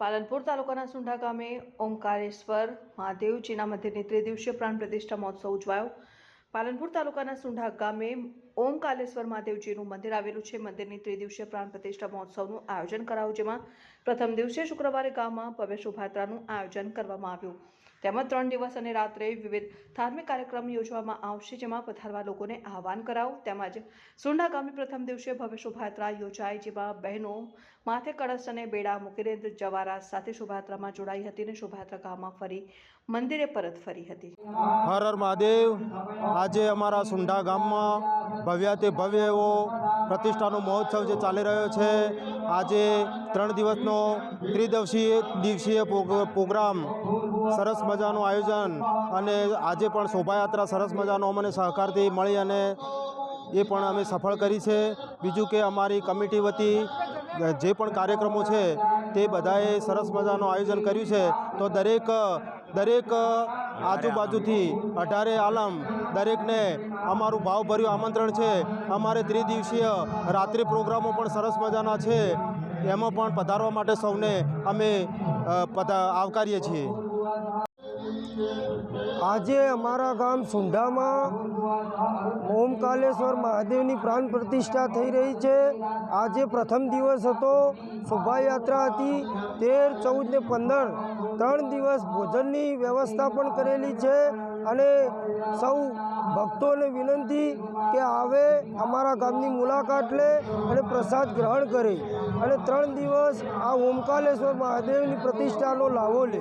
પાલનપુર તાલુકાના સુંઢા ગામે ઓમકારેશ્વર મહાદેવજીના મંદિરની ત્રિદિવસીય પ્રાણ પ્રતિષ્ઠા મહોત્સવ ઉજવાયો. પાલનપુર તાલુકાના સુંઢા ગામે ઓમકાલેશ્વર મહાદેવજીનું મંદિર આવેલું છે. મંદિરની ત્રિદિવસીય પ્રાણ પ્રતિષ્ઠા મહોત્સવનું આયોજન કરાયું, જેમાં પ્રથમ દિવસે શુક્રવારે ગામમાં ભવ્ય શોભાયાત્રાનું આયોજન કરવામાં આવ્યું. તેમજ ત્રણ દિવસ અને રાત્રે વિવિધ ધાર્મિક કાર્યક્રમ યોજવામાં આવશે, જેમાં પધારવા લોકોને આહવાન કરાવું તેમજ સુંડા ગામે પ્રથમ દિવસે ભવ્ય શોભાયાત્રા યોજાઈ, જેમાં બહેનો માથે કળશ અને બેડા મૂકીને જવારા સાથે શોભાયાત્રામાં જોડાઈ હતી અને શોભાયાત્રા ગામમાં ફરી મંદિરે પરત ફરી હતી. હર હર મહાદેવ. આજે અમારા સુંઢા ગામમાં ભવ્યાતિ ભવ્ય એવો પ્રતિષ્ઠાનો મહોત્સવ જે ચાલી રહ્યો છે. આજે ત્રણ દિવસનો ત્રિદિવસીય દિવસીય પ્રોગ- પ્રોગ્રામ સરસ મજાનું આયોજન અને આજે પણ શોભાયાત્રા સરસ મજાનો અમને સહકારથી મળી અને એ પણ અમે સફળ કરી છે. બીજું કે અમારી કમિટી વતી જે પણ કાર્યક્રમો છે તે બધાએ સરસ મજાનું આયોજન કર્યું છે. તો દરેક દરેક આજુબાજુથી અઢારે આલમ, દરેકને અમારું ભાવભર્યું આમંત્રણ છે. અમારે ત્રિદિવસીય રાત્રિ પ્રોગ્રામો પણ સરસ મજાના છે. એમાં પણ પધારવા માટે સૌને અમે આવકારીએ છીએ. આજે અમારા ગામ સુંઢામાં ઓમકાલેશ્વર મહાદેવની પ્રાણ પ્રતિષ્ઠા થઈ રહી છે. આજે પ્રથમ દિવસ હતો. શોભાયાત્રા હતી. તેર, ચૌદ ને પંદર ત્રણ દિવસ ભોજનની વ્યવસ્થા પણ કરેલી છે અને સૌ ભક્તોને વિનંતી કે આવે અમારા ગામની મુલાકાત લે અને પ્રસાદ ગ્રહણ કરે અને ત્રણ દિવસ આ ઓમકાલેશ્વર મહાદેવની પ્રતિષ્ઠાનો લાવો લે.